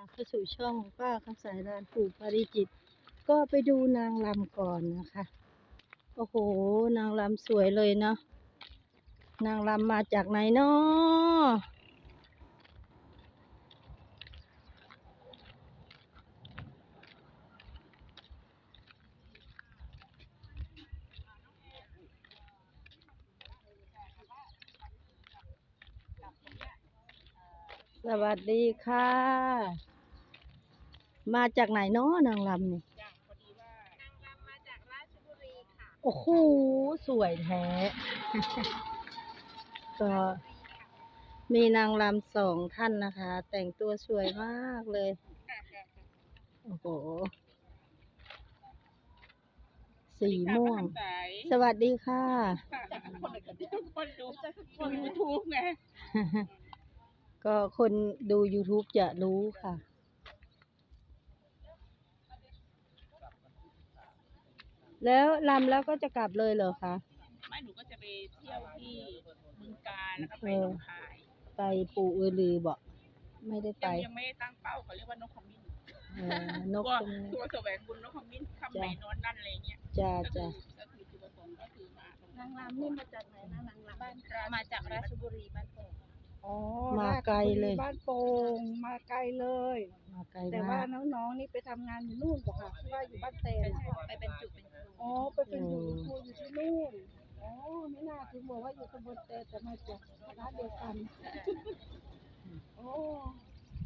ค่ะเข้าสู่ช่องป้าคำสายรานปู่ปาริจิต ก็ไปดูนางลำก่อนนะคะ โอ้โห นางลำสวยเลยเนาะ นางลำมาจากไหนเนาะสวัสดีค่ะ มาจากไหนเนาะนางลำนี่จ้ะพอดีว่านางรำมาจากราชบุรีค่ะโอ้โหสวยแท้ ก็มีนางรำสองท่านนะคะ แต่งตัวสวยมากเลย โอ้โห สีม่วง สวัสดีค่ะคนคนดูคนยูทูบไง ก็คนดู YouTube จะรู้ค่ะ แล้วลำแล้วก็จะกลับเลยเหรอคะ ไม่หนูก็จะไปเที่ยวที่บึงการแล้วก็ไปหนองคายไปปูอือลือบอกไม่ได้ไปยังยังไม่ได้ตั้งเป้าเขาเรียกว่านกขมิ้นเออนกตัวเป็นตัวแสวงบุญนกขมิ้นคำไหนนอนนั่นอะไรเงี้ยจ้าก็คืจ้าอก็คือจุดประสงค์ก็คือมาตรงนานั้นงรำนี่มาจากไหนนะนางรำบ้านมาจากราชบุรีบ้านโป่งอ๋อมาไกลเลยบ้านโป่งมาไกลเลยมาไกลแต่ว่ามากน้องๆนี่ไปทำงานอยู่นู่นป่ะคะที่ว่าอยู่บ้านเตนอะไปเป็นจุเป็นครู อ๋อไปเป็นอยู่ครูอยู่ที่นู่นอ๋อไม่น่าถึงบอกว่าอยู่ตำบลเตนแต่มาจากคณะเดียวกันโอ้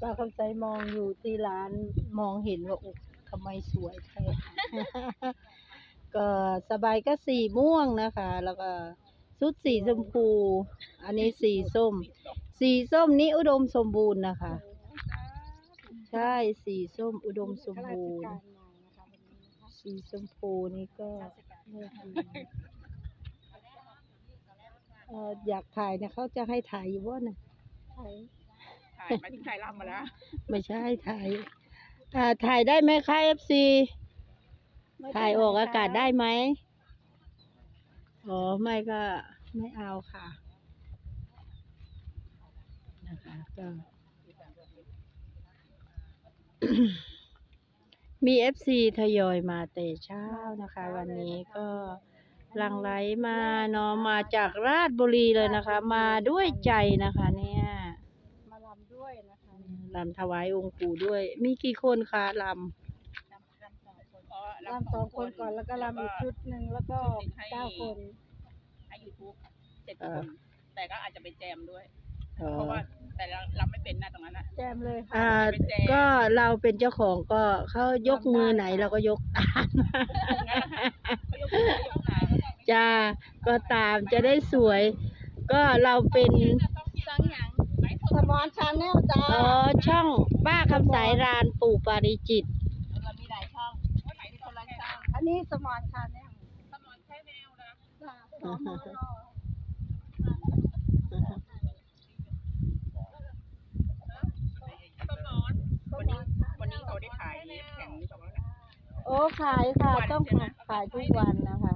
ป้าคำใจมองอยู่ที่ร้านมองเห็นว่าโอ้ทำไมสวยแท้ ก็สบายก็สีม่วงนะคะ แล้วก็ชุดสีชมพู อันนี้สีส้ม สีส้มนี้อุดมสมบูรณ์นะคะ ใช่สีส้มอุดมสมข้าราบูชรณ์ สีชมพูนี่ก็เนี่ยค่ะเอ่ออยากถ่ายนะเขาจะให้ถ่ายอยู่ว่านะใช่ถ่ายมาถึงถ่ายรำมาแล้วไม่ใช่ถ่ายอ่าถ่ายได้ไหมคะเอฟซีถ่ายออกอากาศได้ไหมอ๋อไม่ก็ไม่เอาค่ะนะคะก็ มีเอฟซีทยอยมาแต่เช้านะคะ วันนี้ก็หลังไหลมาเนาะมาจากราชบุรีเลยนะคะ มาด้วยใจนะคะ เนี่ยมาลำด้วยนะคะลำถวายองค์ปู่ด้วย มีกี่คนคะลรำอ๋อลำสองคนก่อนแล้วก็ลำอีกชุดหนึ่งแล้วก็เก้าคนให้ยูทูบเจ็ดคนแต่ก็อาจจะไปแจมด้วยำอ๋อเพราะว่า แต่เรารำไม่เป็นนะตรงนั้นนะ แจมเลยค่ะ อ่าก็เราเป็นเจ้าของก็เขายกมือไหนเราก็ยกตามเขายกมือยกขาจ้าก็ตามจะได้สวย ก็เราเป็นสังหยังสมอนชาแนลจ้า อ๋อช่องป้าคำสายรานปู่ปาริจิต เรามีหลายช่องวันไหนที่คนละช่องอันนี้สมอนชาแนลสมอนใช้แนวนะจ้าสมอนสมอนวันนี้วันนี้เขาได้ขายแข่งสมอน โอ้ขายค่ะทุกวันต้องใช่ไหมขายทุกวันนะคะ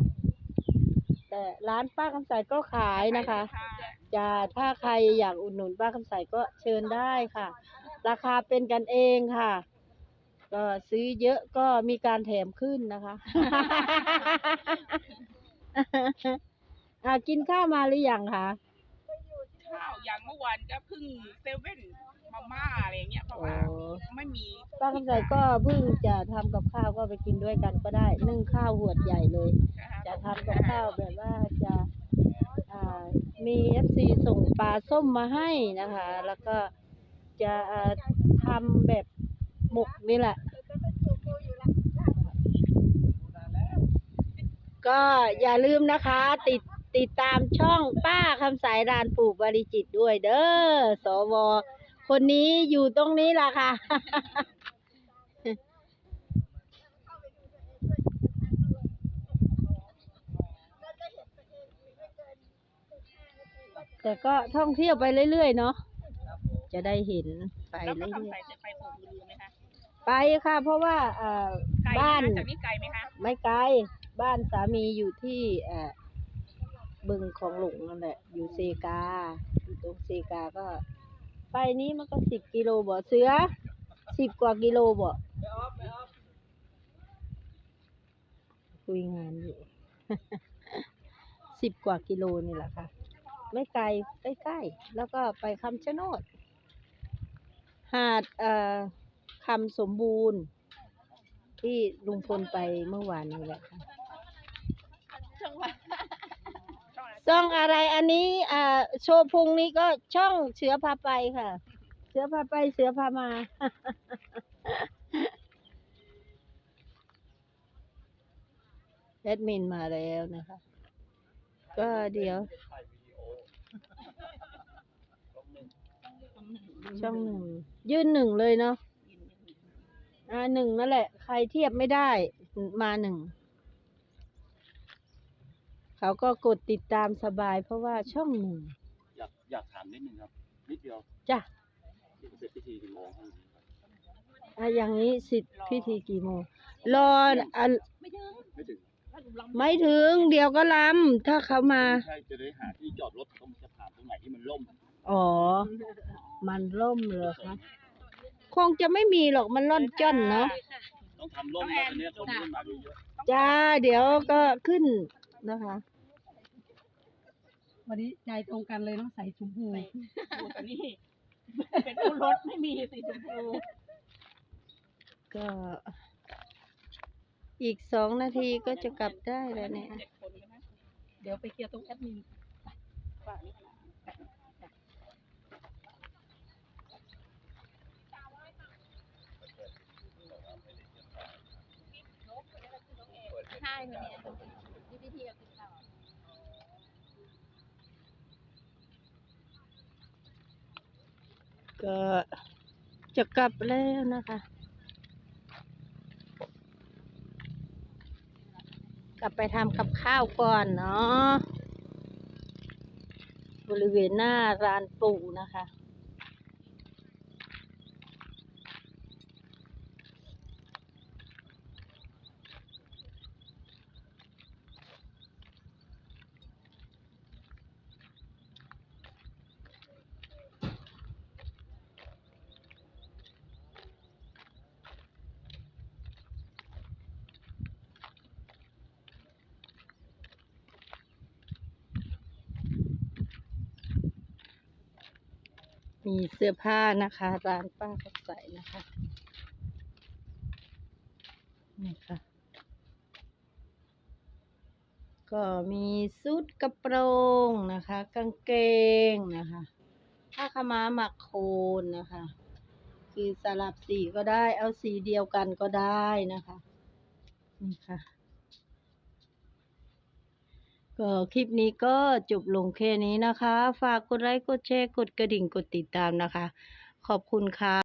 แต่ร้านป้าคำสายก็ขายนะคะจะถ้าใครอยากอุดหนุนป้าคำสายก็เชิญได้ค่ะ ราคาเป็นกันเองค่ะ ก็ซื้อเยอะก็มีการแถมขึ้นนะคะอ่ากินข้าวมาหรือยังคะข้าวอย่างเมื่อวานก็เพิ่งเซเว่น มาม่าอะไรเงี้ยเพราะว่าโอ้ไม่มีป้าคำสายก็เพิ่งจะทำกับข้าวก็ไปกินด้วยกันก็ได้นึ่งข้าวหวดใหญ่เลย จะทำกับข้าวแบบว่าจะอ่ามีเอฟซีส่งปลาส้มมาให้นะคะ แล้วก็จะอ่าทำแบบหมกนี่แหละ ก็อย่าลืมนะคะ ติดติดตามช่องป้าคำสายรานปู่บริจิตรด้วยเด้อสว คนนี้อยู่ตรงนี้ล่ะค่ะ แต่ก็ท่องเที่ยวไปเรื่อยๆเนาะจะได้เห็นไปแล้วก็เรื่ทำอยใส่ไปปลูกมือไหมคะๆไปค่ะ เพราะว่าเอ่อไกลไหมบ้าน คะจากนี้ไกลไหมคะไม่ไกลบ้านสามีอยู่ที่เอ่อบึงของหลงนั่นแหละ อยู่เซกาอยู่ตรงเซกาก็ ไปนี้มันก็สิบกิโลบ่เสือสิบกว่ากิโลบ่คุยงานอยู่สิบกว่ากิโลนี่แหละค่ะ ไม่ไกลใกล้ๆแล้วก็ไปคำชะโนด หาดเอ่อคำสมบูรณ์ ที่ลุงพลไปเมื่อวานนี้แหละค่ะ จังหวัด ช่องอะไรอันนี้อ่าโชว์พุงนี้ก็ช่องเสือพาไปค่ะ เสือพาไปเสือพามา แอดมินมาแล้วนะคะ ก็เดี๋ยว ช่องหนึ่งยื่นหนึ่งเลยเนาะอ่าหนึ่งนั่นแหละ ใครเทียบไม่ได้มาหนึ่ง เขาก็กดติดตามสบาย เพราะว่าช่องหนึ่งอยากอยากถามนิดนึงครับนิดเดียวจ้ะเสร็จพิธีกี่โมงครับอะอย่างนี้สิทธิ์พิธีกี่โมงรออะไม่ถึงไม่ถึงไม่ถึงเดี๋ยวก็ลำถ้าเขามาไม่ใช่จะได้หาที่จอดรถตรงสะพานตรงไหนที่มันล่มอ๋อ มันล่มเหรอคะคงจะไม่มีหรอกมันล่อนจ้อนเนาะต้องทำล่มแล้วตอนเนี้ยคนขึ้นมาเยอะจ้าเดี๋ยวก็ขึ้น นะคะ วันนี้ใจตรงกันเลยเนาะใส่ชมพูดูแต่นี่เป็นผู้รถไม่มีสีชมพูก็อีกสองนาทีก็จะกลับได้แล้วเนี่ย เจ็ดคนใช่ไหมเดี๋ยวไปเคลียร์ตรงแอดมินฝากนี่นะใช่วันนี้ที่ พิธีกับคุณเราก็จะกลับแล้วนะคะ กลับไปทำกับข้าวก่อนเนาะบริเวณหน้าร้านปู่นะคะ มีเสื้อผ้านะคะ ร้านป้าเขาใส่นะคะนี่ค่ะ ก็มีชุดกระโปรงนะคะ กางเกงนะคะผ้าขม้าหมักโคนนะคะ คือสลับสีก็ได้เอาสีเดียวกันก็ได้นะคะนี่ค่ะ ก็คลิปนี้ก็จบลงแค่นี้นะคะ ฝากกดไลค์ กดแชร์ กดกระดิ่ง กดติดตามนะคะ ขอบคุณค่ะ